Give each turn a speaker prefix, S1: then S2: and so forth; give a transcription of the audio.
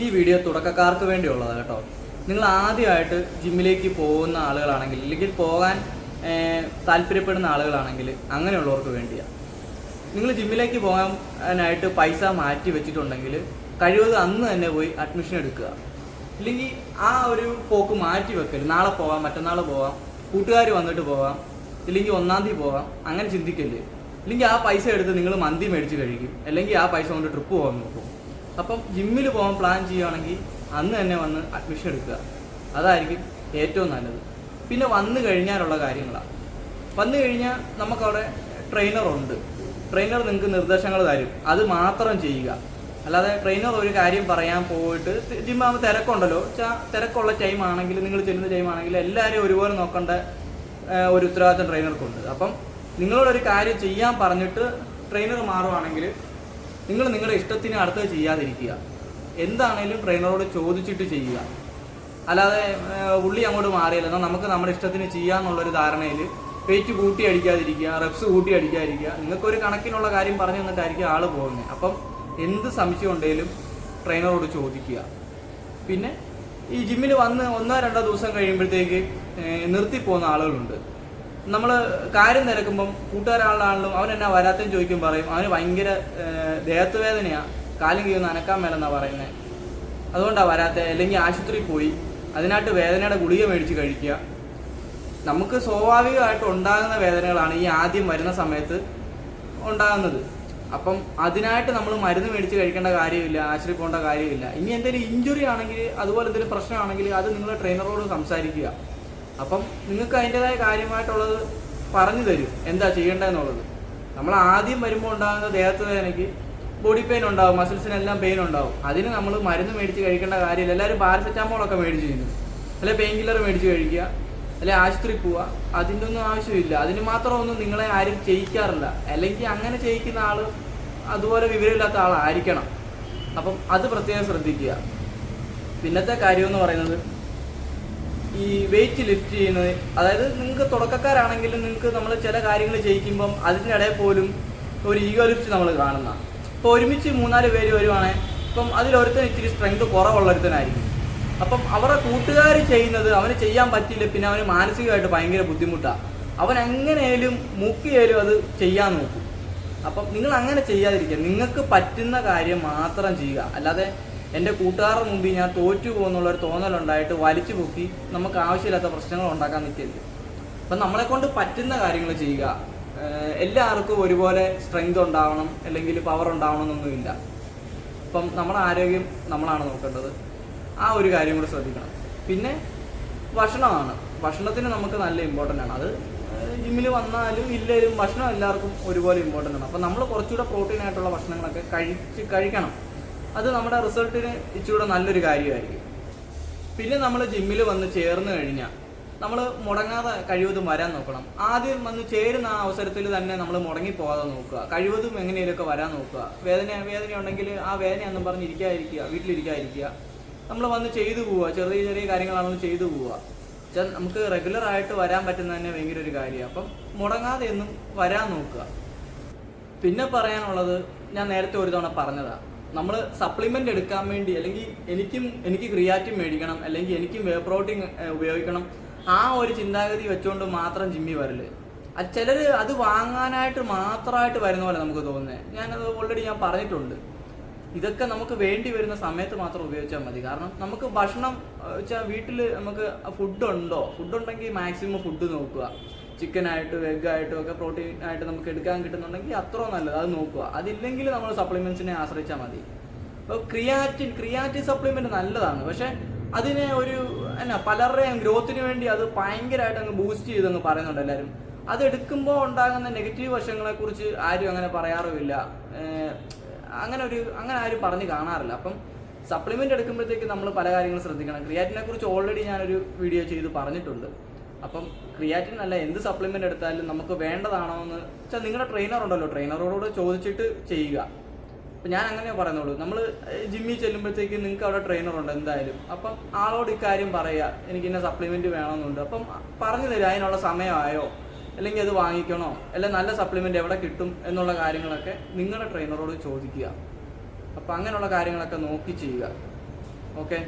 S1: ഈ വീഡിയോ തുടക്കക്കാർക്ക് വേണ്ടിയുള്ളതാണ് കേട്ടോ. നിങ്ങൾ ആദ്യമായിട്ട് ജിമ്മിലേക്ക് പോകുന്ന ആളുകളാണെങ്കിൽ അല്ലെങ്കിൽ പോകാൻ താല്പര്യപ്പെടുന്ന ആളുകളാണെങ്കിൽ അങ്ങനെയുള്ളവർക്ക് വേണ്ടിയാണ് നിങ്ങൾ ജിമ്മിലേക്ക് പോകാനായിട്ട് പൈസ മാറ്റി വെച്ചിട്ടുണ്ടെങ്കിൽ കഴിവത് അന്ന് തന്നെ പോയി അഡ്മിഷൻ എടുക്കുക. ഇല്ലെങ്കിൽ ആ ഒരു പോക്ക് മാറ്റി വെക്കരുത് നാളെ പോവാം മറ്റന്നാൾ പോവാം കൂട്ടുകാർ വന്നിട്ട് പോവാം ഇല്ലെങ്കിൽ ഒന്നാം തീയതി പോവാം അങ്ങനെ ചിന്തിക്കല്ലേ ഇല്ലെങ്കിൽ ആ പൈസ എടുത്ത് നിങ്ങൾ മന്തി മേടിച്ച് കഴിക്കും. അല്ലെങ്കിൽ ആ പൈസ കൊണ്ട് ട്രിപ്പ് പോകാൻ നോക്കും. അപ്പം ജിമ്മിൽ പോകാൻ പ്ലാൻ ചെയ്യുകയാണെങ്കിൽ അന്ന് തന്നെ വന്ന് അഡ്മിഷൻ എടുക്കുക. അതായിരിക്കും ഏറ്റവും നല്ലത്. പിന്നെ വന്നു കഴിഞ്ഞാലുള്ള കാര്യങ്ങളാണ് വന്നു കഴിഞ്ഞാൽ നമുക്കവിടെ ട്രെയിനറുണ്ട് ട്രെയിനർ നിങ്ങൾക്ക് നിർദ്ദേശങ്ങൾ തരും. അത് മാത്രം ചെയ്യുക. അല്ലാതെ ട്രെയിനർ ഒരു കാര്യം പറയാൻ പോയിട്ട് ജിമ്മാകുമ്പോൾ തിരക്കുണ്ടല്ലോ. തിരക്കുള്ള ടൈം ആണെങ്കിൽ നിങ്ങൾ ചെല്ലുന്ന ടൈം ആണെങ്കിൽ എല്ലാവരും ഒരുപോലെ നോക്കേണ്ട ഒരു ഉത്തരവാദിത്തം ട്രെയിനർക്കുണ്ട് അപ്പം നിങ്ങളോടൊരു കാര്യം ചെയ്യാൻ പറഞ്ഞിട്ട് ട്രെയിനർ മാറുവാണെങ്കിൽ നിങ്ങൾ നിങ്ങളുടെ ഇഷ്ടത്തിന് അടുത്തത് ചെയ്യാതിരിക്കുക. എന്താണേലും ട്രെയിനറോട് ചോദിച്ചിട്ട് ചെയ്യുക. അല്ലാതെ ഉള്ളി അങ്ങോട്ട് മാറിയില്ല. എന്നാൽ നമുക്ക് നമ്മുടെ ഇഷ്ടത്തിന് ചെയ്യാന്നുള്ളൊരു ധാരണയിൽ വെയിറ്റ് കൂട്ടി അടിക്കാതിരിക്കുക റെപ്സ് കൂട്ടി അടിക്കാതിരിക്കുക. നിങ്ങൾക്കൊരു കണക്കിനുള്ള കാര്യം പറഞ്ഞു തന്നിട്ടായിരിക്കും ആൾ പോകുന്നത്. അപ്പം എന്ത് സംശയം ഉണ്ടെങ്കിലും ട്രെയിനറോട് ചോദിക്കുക. പിന്നെ ഈ ജിമ്മിൽ വന്ന് ഒന്നോ രണ്ടോ ദിവസം കഴിയുമ്പോഴത്തേക്ക് നിർത്തി നിർത്തിപ്പോകുന്ന ആളുകളുണ്ട്. നമ്മൾ കാര്യം തിരക്കുമ്പം കൂട്ടുകാരാളാണെങ്കിലും അവൻ എന്നാ വരാത്തേന്ന് ചോദിക്കും പറയും. അവന് ഭയങ്കര ദേഹത്ത് വേദനയാണ് കാലും കീഴുന്ന അനക്കാൻ പറയുന്നത് അതുകൊണ്ടാണ് വരാത്ത. അല്ലെങ്കിൽ ആശുപത്രിയിൽ പോയി അതിനായിട്ട് വേദനയുടെ ഗുളിക മേടിച്ച് കഴിക്കുക. നമുക്ക് സ്വാഭാവികമായിട്ട് ഉണ്ടാകുന്ന വേദനകളാണ് ഈ ആദ്യം വരുന്ന സമയത്ത് ഉണ്ടാകുന്നത്. അപ്പം അതിനായിട്ട് നമ്മൾ മരുന്ന് മേടിച്ച് കഴിക്കേണ്ട കാര്യമില്ല ആശുപത്രി പോകേണ്ട കാര്യമില്ല. ഇനി എന്തെങ്കിലും ഇഞ്ചുറി ആണെങ്കിൽ അതുപോലെ എന്തെങ്കിലും പ്രശ്നമാണെങ്കിൽ അത് നിങ്ങൾ ട്രെയിനറോട് സംസാരിക്കുക. അപ്പം നിങ്ങൾക്ക് അതിന്റെതായ കാര്യമായിട്ടുള്ളത് പറഞ്ഞു തരും. എന്താ ചെയ്യേണ്ടതെന്നുള്ളത്. നമ്മൾ ആദ്യം വരുമ്പോൾ ഉണ്ടാകുന്ന ദേഹത്ത് വേദനയ്ക്ക് ബോഡി പെയിൻ ഉണ്ടാവും മസിൽസിനെല്ലാം പെയിൻ ഉണ്ടാവും. അതിന് നമ്മൾ മരുന്ന് മേടിച്ച് കഴിക്കേണ്ട കാര്യമില്ല. എല്ലാവരും പാരസെറ്റാമോളൊക്കെ മേടിച്ച് ചെയ്യുന്നു അല്ലെ പെയിൻ കില്ലർ മേടിച്ച് കഴിക്കുക. അല്ലെ ആശുപത്രി പോവുക. അതിന്റെ ഒന്നും ആവശ്യമില്ല. അതിന് മാത്രമൊന്നും നിങ്ങളെ ആരും ചെയ്യിക്കാറില്ല. അല്ലെങ്കിൽ അങ്ങനെ ചെയ്യിക്കുന്ന ആൾ അതുപോലെ വിവരമില്ലാത്ത ആളായിരിക്കണം. അപ്പം അത് പ്രത്യേകം ശ്രദ്ധിക്കുക. പിന്നത്തെ കാര്യം എന്ന് പറയുന്നത് ഈ വെയിറ്റ് ലിഫ്റ്റ് ചെയ്യുന്നത്. അതായത് നിങ്ങൾക്ക് തുടക്കക്കാരാണെങ്കിലും നിങ്ങൾക്ക് നമ്മൾ ചില കാര്യങ്ങൾ ചെയ്യിക്കുമ്പം അതിനിടെ പോലും ഒരു ഈഗോ ലിഫ്റ്റ് നമ്മൾ കാണുന്ന ഇപ്പോൾ ഒരുമിച്ച് മൂന്നാൽ പേര് വരുവാണെങ്കിൽ ഇപ്പം അതിലൊരുത്തൻ ഇച്ചിരി സ്ട്രെങ്ത് കുറവുള്ളൊരുത്തനായിരിക്കും. അപ്പം അവരുടെ കൂട്ടുകാർ ചെയ്യുന്നത് അവന് ചെയ്യാൻ പറ്റിയില്ല പിന്നെ അവന് മാനസികമായിട്ട് ഭയങ്കര ബുദ്ധിമുട്ടാണ് അവൻ എങ്ങനെയാലും മുക്കിയാലും അത് ചെയ്യാൻ നോക്കും. അപ്പം നിങ്ങൾ അങ്ങനെ ചെയ്യാതിരിക്കുക. നിങ്ങൾക്ക് പറ്റുന്ന കാര്യം മാത്രം ചെയ്യുക. അല്ലാതെ എന്റെ കൂട്ടുകാരുടെ മുമ്പിൽ ഞാൻ തോറ്റു പോകുന്നുള്ള ഒരു തോന്നലുണ്ടായിട്ട് വലിച്ചു പൊക്കി നമുക്ക് ആവശ്യമില്ലാത്ത പ്രശ്നങ്ങൾ ഉണ്ടാക്കാൻ നിൽക്കരുത്. അപ്പം നമ്മളെ കൊണ്ട് പറ്റുന്ന കാര്യങ്ങൾ ചെയ്യുക. എല്ലാവർക്കും ഒരുപോലെ സ്ട്രെങ്ത് ഉണ്ടാവണം അല്ലെങ്കിൽ പവർ ഉണ്ടാവണം എന്നൊന്നുമില്ല. അപ്പം നമ്മുടെ ആരോഗ്യം നമ്മളാണ് നോക്കേണ്ടത്. ആ ഒരു കാര്യം കൂടെ ശ്രദ്ധിക്കണം. പിന്നെ ഭക്ഷണമാണ്. ഭക്ഷണത്തിന് നമുക്ക് നല്ല ഇമ്പോർട്ടന്റ് ആണ്. അത് ജിമ്മിൽ വന്നാലും ഇല്ലേലും ഭക്ഷണം എല്ലാവർക്കും ഒരുപോലെ ഇമ്പോർട്ടന്റ് ആണ്. അപ്പം നമ്മൾ കുറച്ചുകൂടെ പ്രോട്ടീൻ ആയിട്ടുള്ള ഭക്ഷണങ്ങളൊക്കെ കഴിച്ച് കഴിക്കണം. അത് നമ്മുടെ റിസൾട്ടിന് ഇച്ചിരൂടെ നല്ലൊരു കാര്യമായിരിക്കും. പിന്നെ നമ്മൾ ജിമ്മിൽ വന്ന് ചേർന്ന് കഴിഞ്ഞാൽ നമ്മൾ മുടങ്ങാതെ കഴിവതും വരാൻ നോക്കണം. ആദ്യം വന്ന് ചേരുന്ന ആ അവസരത്തിൽ തന്നെ നമ്മൾ മുടങ്ങി പോകാതെ നോക്കുക. കഴിവതും എങ്ങനെയൊക്കെ വരാൻ നോക്കുക. വേദന വേദന ഉണ്ടെങ്കിൽ ആ വേദനയാണെന്നും പറഞ്ഞ് ഇരിക്കാതിരിക്കുക വീട്ടിലിരിക്കാതിരിക്കുക. നമ്മൾ വന്ന് ചെയ്തു പോവുക. ചെറിയ ചെറിയ കാര്യങ്ങളാണെന്ന് ചെയ്തു പോവുക. വെച്ചാൽ നമുക്ക് റെഗുലർ ആയിട്ട് വരാൻ പറ്റുന്ന തന്നെ ഭയങ്കര ഒരു കാര്യമാണ്. അപ്പം മുടങ്ങാതെ ഒന്നും വരാൻ നോക്കുക. പിന്നെ പറയാനുള്ളത് ഞാൻ നേരത്തെ ഒരു തവണ പറഞ്ഞതാ. നമ്മൾ സപ്ലിമെന്റ് എടുക്കാൻ വേണ്ടി അല്ലെങ്കിൽ എനിക്കും എനിക്ക് ക്രിയാറ്റിൻ മേടിക്കണം അല്ലെങ്കിൽ എനിക്കും വേ പ്രോട്ടീൻ ഉപയോഗിക്കണം ആ ഒരു ചിന്താഗതി വെച്ചുകൊണ്ട് മാത്രം ജിമ്മി വരൽ. ചിലർ അത് വാങ്ങാനായിട്ട് മാത്രമായിട്ട് വരുന്ന പോലെ നമുക്ക് തോന്നുന്നത് ഞാനത് ഓൾറെഡി ഞാൻ പറഞ്ഞിട്ടുണ്ട്. ഇതൊക്കെ നമുക്ക് വേണ്ടി വരുന്ന സമയത്ത് മാത്രം ഉപയോഗിച്ചാൽ മതി. കാരണം നമുക്ക് ഭക്ഷണം വെച്ചാൽ വീട്ടിൽ നമുക്ക് ഫുഡ് ഉണ്ടോ? ഫുഡ് ഉണ്ടെങ്കിൽ മാക്സിമം ഫുഡ് നോക്കുക. ചിക്കൻ ആയിട്ട് വെഗ് ആയിട്ടും ഒക്കെ പ്രോട്ടീൻ ആയിട്ട് നമുക്ക് എടുക്കാൻ കിട്ടുന്നുണ്ടെങ്കിൽ അത്ര നല്ലത്. അത് നോക്കുക. അതില്ലെങ്കിൽ നമ്മൾ സപ്ലിമെന്റ്സിനെ ആശ്രയിച്ചാൽ മതി. അപ്പോൾ ക്രിയാറ്റിൻ ക്രിയാറ്റിൻ സപ്ലിമെന്റ് നല്ലതാണ്. പക്ഷെ അതിനെ ഒരു എന്നാ പലരുടെയും ഗ്രോത്തിന് വേണ്ടി അത് ഭയങ്കരമായിട്ട് അങ്ങ് ബൂസ്റ്റ് ചെയ്തങ്ങ് പറയുന്നുണ്ട് എല്ലാവരും. അത് എടുക്കുമ്പോൾ ഉണ്ടാകുന്ന നെഗറ്റീവ് വശങ്ങളെ കുറിച്ച് ആരും അങ്ങനെ പറയാറുമില്ല. അങ്ങനെ ഒരു അങ്ങനെ ആരും പറഞ്ഞ് കാണാറില്ല. അപ്പം സപ്ലിമെന്റ് എടുക്കുമ്പോഴത്തേക്ക് നമ്മൾ പല കാര്യങ്ങളും ശ്രദ്ധിക്കണം. ക്രിയാറ്റിനെ കുറിച്ച് ഓൾറെഡി ഞാനൊരു വീഡിയോ ചെയ്ത് പറഞ്ഞിട്ടുണ്ട്. അപ്പം ക്രിയാറ്റിൻ അല്ല എന്ത് സപ്ലിമെന്റ് എടുത്താലും നമുക്ക് വേണ്ടതാണോ എന്ന് വെച്ചാൽ നിങ്ങളുടെ ട്രെയിനർ ഉണ്ടല്ലോ ട്രെയിനറോട് ചോദിച്ചിട്ട് ചെയ്യുക. അപ്പം ഞാൻ അങ്ങനെ പറയുന്നുള്ളൂ നമ്മൾ ജിമ്മിൽ ചെല്ലുമ്പോഴത്തേക്ക് നിങ്ങൾക്ക് അവിടെ ട്രെയിനർ ഉണ്ട് എന്തായാലും. അപ്പം ആളോട് ഇക്കാര്യം പറയുക എനിക്ക് ഇന്ന സപ്ലിമെന്റ് വേണമെന്നുണ്ട്. അപ്പം പറഞ്ഞു തരിക അതിനുള്ള സമയമായോ? അല്ലെങ്കിൽ അത് വാങ്ങിക്കണോ? അല്ലെ നല്ല സപ്ലിമെന്റ് എവിടെ കിട്ടും എന്നുള്ള കാര്യങ്ങളൊക്കെ നിങ്ങളുടെ ട്രെയിനറോട് ചോദിക്കുക. അപ്പം അങ്ങനെയുള്ള കാര്യങ്ങളൊക്കെ നോക്കി ചെയ്യുക. ഓക്കെ?